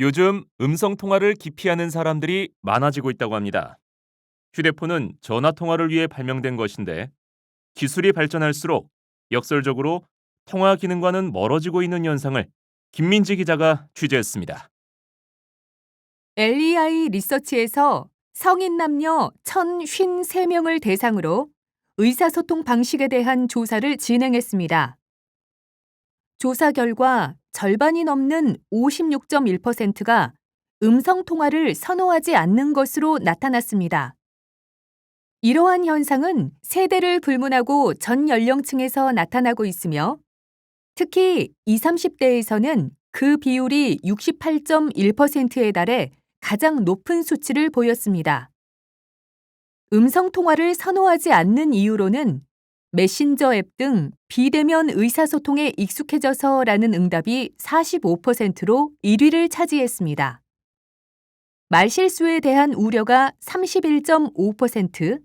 요즘 음성 통화를 기피하는 사람들이 많아지고 있다고 합니다. 휴대폰은 전화 통화를 위해 발명된 것인데 기술이 발전할수록 역설적으로 통화 기능과는 멀어지고 있는 현상을 김민지 기자가 취재했습니다. LEI 리서치에서 성인 남녀 1,053명을 대상으로 의사소통 방식에 대한 조사를 진행했습니다. 조사 결과 절반이 넘는 56.1%가 음성 통화를 선호하지 않는 것으로 나타났습니다. 이러한 현상은 세대를 불문하고 전 연령층에서 나타나고 있으며 특히 20, 30대에서는 그 비율이 68.1%에 달해 가장 높은 수치를 보였습니다. 음성 통화를 선호하지 않는 이유로는 메신저 앱 등 비대면 의사소통에 익숙해져서라는 응답이 45%로 1위를 차지했습니다. 말실수에 대한 우려가 31.5%,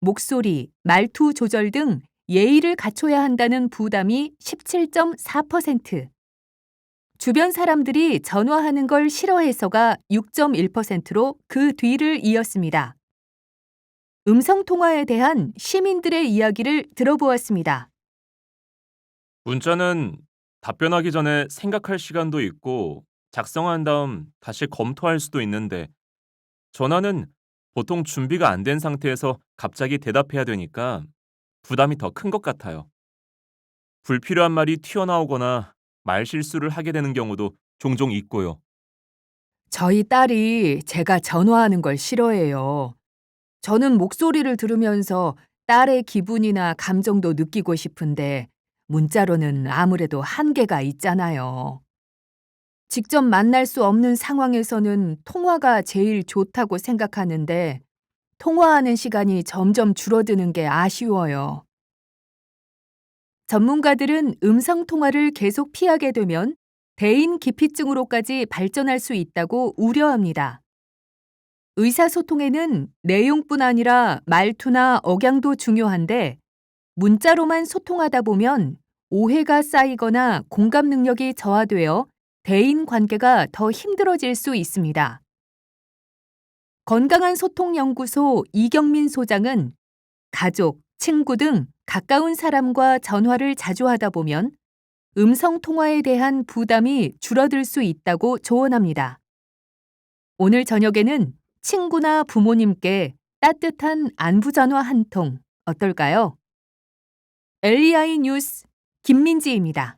목소리, 말투 조절 등 예의를 갖춰야 한다는 부담이 17.4%, 주변 사람들이 전화하는 걸 싫어해서가 6.1%로 그 뒤를 이었습니다. 음성 통화에 대한 시민들의 이야기를 들어보았습니다. 문자는 답변하기 전에 생각할 시간도 있고 작성한 다음 다시 검토할 수도 있는데 전화는 보통 준비가 안 된 상태에서 갑자기 대답해야 되니까 부담이 더 큰 것 같아요. 불필요한 말이 튀어나오거나 말 실수를 하게 되는 경우도 종종 있고요. 저희 딸이 제가 전화하는 걸 싫어해요. 저는 목소리를 들으면서 딸의 기분이나 감정도 느끼고 싶은데 문자로는 아무래도 한계가 있잖아요. 직접 만날 수 없는 상황에서는 통화가 제일 좋다고 생각하는데 통화하는 시간이 점점 줄어드는 게 아쉬워요. 전문가들은 음성 통화를 계속 피하게 되면 대인 기피증으로까지 발전할 수 있다고 우려합니다. 의사소통에는 내용뿐 아니라 말투나 억양도 중요한데 문자로만 소통하다 보면 오해가 쌓이거나 공감 능력이 저하되어 대인 관계가 더 힘들어질 수 있습니다. 건강한 소통 연구소 이경민 소장은 가족, 친구 등 가까운 사람과 전화를 자주 하다 보면 음성 통화에 대한 부담이 줄어들 수 있다고 조언합니다. 오늘 저녁에는 친구나 부모님께 따뜻한 안부 전화 한 통 어떨까요? LEI 뉴스 김민지입니다.